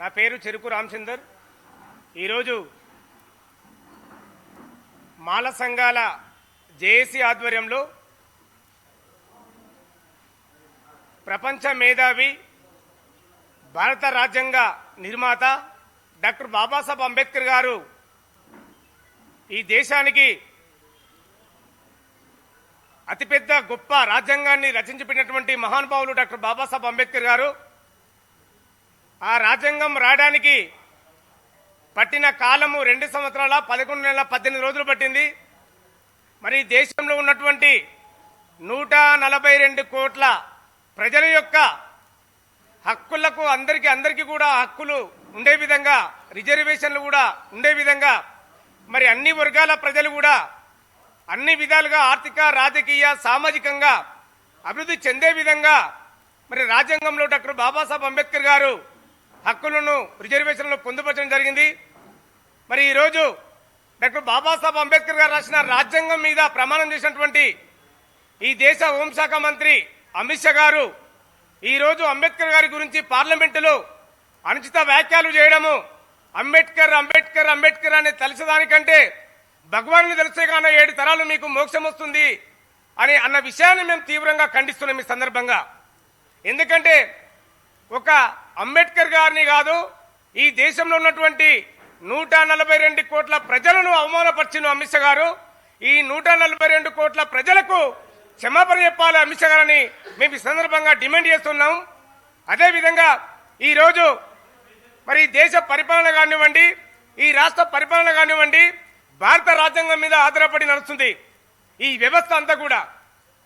నా పేరు చెరుకు రామచందర్ ఈరోజు మాల సంఘాల జేఏసీ ఆధ్వర్యంలో ప్రపంచ మేధావి భారత రాజ్యాంగ నిర్మాత డాక్టర్ బాబాసాహెబ్ అంబేద్కర్ గారు ఈ దేశానికి అతిపెద్ద గొప్ప రాజ్యాంగాన్ని రచించిపెట్టినటువంటి మహానుభావులు డాక్టర్ బాబాసాహెబ్ అంబేద్కర్ గారు. ఆ రాజ్యాంగం రాయడానికి పట్టిన కాలము రెండు సంవత్సరాల పదకొండు నెలల పద్దెనిమిది రోజులు పట్టింది. మరి దేశంలో ఉన్నటువంటి నూట నలభై రెండు కోట్ల ప్రజల యొక్క హక్కులకు అందరికీ అందరికీ కూడా హక్కులు ఉండే విధంగా రిజర్వేషన్లు కూడా ఉండే విధంగా మరి అన్ని వర్గాల ప్రజలు కూడా అన్ని విధాలుగా ఆర్థిక రాజకీయ సామాజికంగా అభివృద్ధి చెందే విధంగా మరి రాజ్యాంగంలో డాక్టర్ బాబాసాహెబ్ అంబేద్కర్ గారు హక్కులను రిజర్వేషన్లు పొందుపరచడం జరిగింది. మరి ఈరోజు డాక్టర్ బాబాసాహెబ్ అంబేద్కర్ గారు రాసిన రాజ్యాంగం మీద ప్రమాణం చేసినటువంటి ఈ దేశ హోంశాఖ మంత్రి అమిత్ షా గారు ఈరోజు అంబేద్కర్ గారి గురించి పార్లమెంటులో అనుచిత వ్యాఖ్యలు చేయడము అంబేద్కర్ అంబేద్కర్ అంబేద్కర్ అనే తెలిసేదానికంటే భగవాన్ని తెలిసే కానీ ఏడు తరాలు మీకు మోక్షం వస్తుంది అని అన్న విషయాన్ని మేము తీవ్రంగా ఖండిస్తున్నాం ఈ సందర్భంగా. ఎందుకంటే ఒక అంబేద్కర్ గారిని కాదు ఈ దేశంలో ఉన్నటువంటి నూట నలభై రెండు కోట్ల ప్రజలను అవమానపరిచిన అమిత్ షా గారు. ఈ నూట నలభై రెండు కోట్ల ప్రజలకు క్షమాపణ చెప్పాలి అమిత్ షా గారని మేము ఈ సందర్భంగా డిమాండ్ చేస్తున్నాం. అదేవిధంగా ఈరోజు మరి దేశ పరిపాలన కానివ్వండి ఈ రాష్ట్ర పరిపాలన కానివ్వండి భారత రాజ్యాంగం మీద ఆధారపడి నడుస్తుంది. ఈ వ్యవస్థ అంతా కూడా.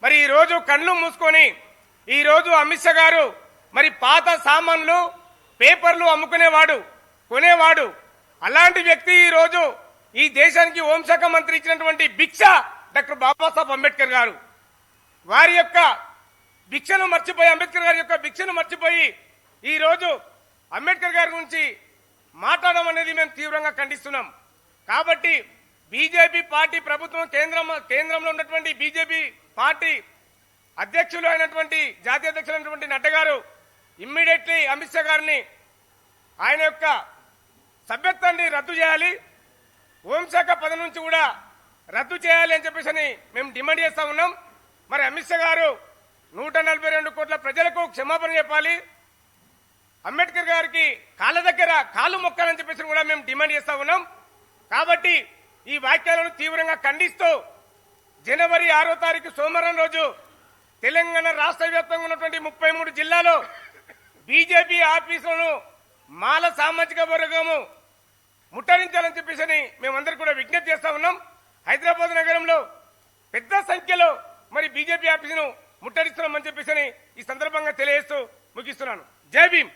మరి ఈ రోజు కళ్ళు మూసుకొని ఈరోజు అమిత్ షా గారు మరి పాత సామాన్లు పేపర్లు అమ్ముకునేవాడు కొనేవాడు. అలాంటి వ్యక్తి ఈ రోజు ఈ దేశానికి హోంశాఖ మంత్రి ఇచ్చినటువంటి భిక్ష డాక్టర్ బాబాసాహెబ్ అంబేద్కర్ గారు. వారి యొక్క భిక్షను మర్చిపోయి అంబేద్కర్ గారి యొక్క భిక్షను మర్చిపోయి ఈ రోజు అంబేద్కర్ గారి గురించి మాట్లాడడం అనేది మేము తీవ్రంగా ఖండిస్తున్నాం. కాబట్టి బీజేపీ పార్టీ ప్రభుత్వం కేంద్రం కేంద్రంలో ఉన్నటువంటి బీజేపీ పార్టీ అధ్యక్షులు అయినటువంటి జాతీయ అధ్యక్షులైనటువంటి గారు ఇమ్మీడియట్లీ అమిత్ షా గారిని ఆయన యొక్క సభ్యత్వాన్ని రద్దు చేయాలి. హోంశాఖ పదవి నుంచి కూడా రద్దు చేయాలి అని చెప్పేసి అని మేము డిమాండ్ చేస్తా ఉన్నాం. మరి అమిత్ షా గారు నూట నలభై రెండు కోట్ల ప్రజలకు క్షమాపణ చెప్పాలి. అంబేద్కర్ గారికి కాళ్ళ దగ్గర కాళ్ళు మొక్కాలని చెప్పేసి కూడా మేము డిమాండ్ చేస్తా ఉన్నాం. కాబట్టి ఈ వాక్యాలను తీవ్రంగా ఖండిస్తూ జనవరి ఆరో తారీఖు సోమవారం రోజు తెలంగాణ రాష్ట్ర వ్యాప్తంగా ఉన్నటువంటి ముప్పై మూడు జిల్లాలో బీజేపీ ఆఫీసులను మాల సామాజిక వర్గము ముట్టడించాలని చెప్పేసి మేమందరూ కూడా విజ్ఞప్తి చేస్తా ఉన్నాం. హైదరాబాద్ నగరంలో పెద్ద సంఖ్యలో మరి బీజేపీ ఆఫీసును ముట్టడిస్తున్నామని చెప్పేసి ఈ సందర్భంగా తెలియజేస్తూ ముగిస్తున్నాను. జై భీమ్!